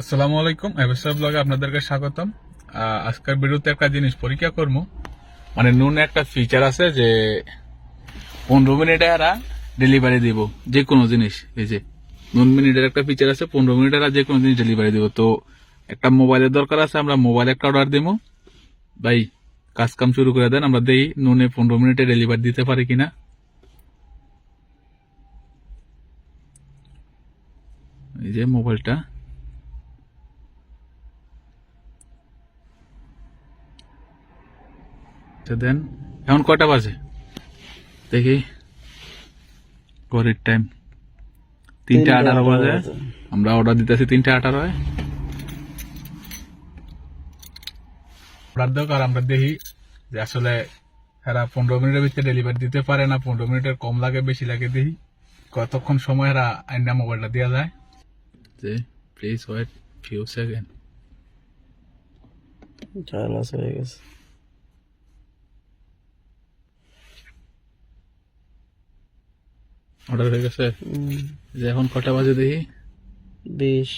আসসালামু আলাইকুম এবিসা ব্লগে আপনাদেরকে স্বাগতম। আজকের ভিডিওতে একটা জিনিস পরীক্ষা করব। মানে নুন একটা ফিচার আছে যে, পনেরো মিনিটে এরা ডেলিভারি দিব, যে কোনো জিনিস, এই যে নুন মিনিটের একটা ফিচার আছে, পনেরো মিনিটে এরা যে কোনো জিনিস ডেলিভারি দিব। তো একটা মোবাইলের দরকার আছে, আমরা মোবাইল একটা অর্ডার দিব ভাই, কাজ কাম শুরু করে দেন, আমরা দেই নুনে পনেরো মিনিটে ডেলিভারি দিতে পারি কিনা। এই যে মোবাইলটা তো দেন এখন কটা বাজে? দেখি। ঘড়ির টাইম তিনটে আঠারো বাজে। আমরা অর্ডার দিতেছি তিনটা আঠারোয়। অর্ডার দেওয়ার আর আমরা দেখি যে আসলে এরা পনেরো মিনিটের ভিতরে ডেলিভারি দিতে পারে না পনেরো মিনিটের কম লাগে বেশি লাগে দেখি। কতক্ষণ সময় এরা আইনা মোবাইলটা দেওয়া যায়? যে প্লিজ ওয়েট ফিউ সেকেন্ড হয়ে গেছে। অর্ডার হয়ে গেছে। যে এখন কটা বাজে দেখি। বিশ।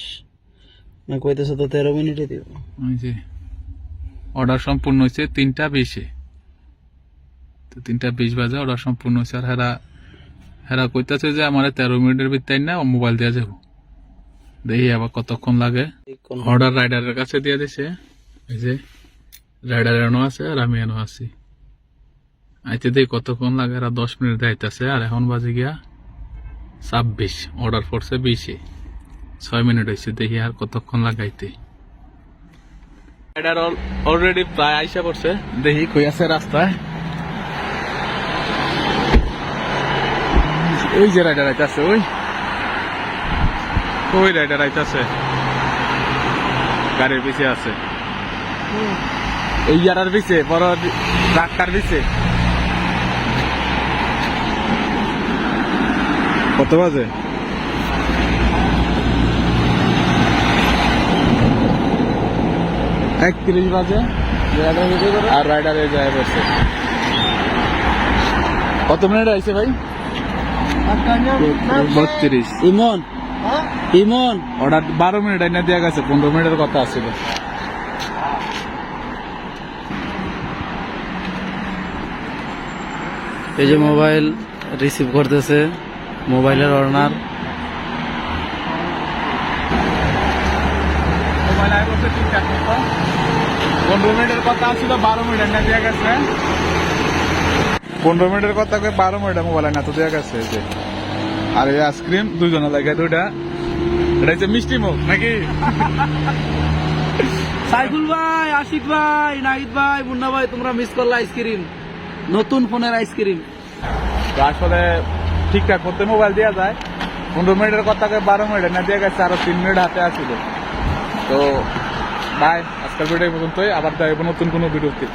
না কইতেছে তো তেরো মিনিটে দিব। যে অর্ডার সম্পূর্ণ হয়েছে তিনটা বিশে। তো তিনটা বিশ বাজে অর্ডার সম্পূর্ণ হয়েছে। আর হেরা হেরা কইতাছে যে আমার তেরো মিনিটের ভিতরে না মোবাইল দেওয়া যাব। দেখি আবার কতক্ষণ লাগে। অর্ডার রাইডারের কাছে দিয়ে দিছে। এই যে রাইডার এনো আছে আর আমি এনো আছি। আইতে দেখি কতক্ষণ লাগে আর দশ মিনিট যাইতেছে আর এখন বাজে গিয়া ছাব্বিশ অর্ডার পড়ছে বিশে। ছয় মিনিট হয়েছে দেখি আর কতক্ষণ লাগাইতে। অলরেডি প্রায় আইসা পড়ছে, দেখি কই আছে রাস্তায়। ওই যে রাইডার আইতাছে, ওই। ওই রাইডার আইতাছে। গাড়ির পিছে আছে। এই ইয়ারার পিছে, বড় ট্রাক্টার পিছে। কত বাজে? একত্রিশ বাজে। আর রাইডারে যায় কত মিনিট আইছে ভাই? বত্রিশ। ইমন? ইমন? অর্ডার বারো মিনিট আইনা দেওয়া গেছে, পনেরো মিনিটের কথা আছিল। এই যে মোবাইল রিসিভ করতেছে। মোবাইলের ঠিকঠাক পনেরো মিনিটের কথা ছিল বারো মিনিট আইনা দেওয়া গেছে। পনেরো মিনিটের কথা বারো মিনিট মোবাইল আইনা তো দেওয়া গেছে এই যে। আর এই আইসক্রিম দুজনে লাগে দুইটা। এটা হচ্ছে মিষ্টি মুখ নাকি? সাইফুল ভাই আশিক ভাই নাহিদ ভাই মুন্না ভাই তোমরা মিস করলে আইসক্রিম নতুন ফোনের আইসক্রিম তো আসলে ঠিকঠাক করতে মোবাইল দেওয়া যায়। পনেরো মিনিটের কথা বারো মিনিট না দেওয়া গেছে, আরও তিন মিনিট হাতে আসিল। তো বাই আজকাল ভিডিও পর্যন্তই। আবার দেখব নতুন কোনো ভিডিওতে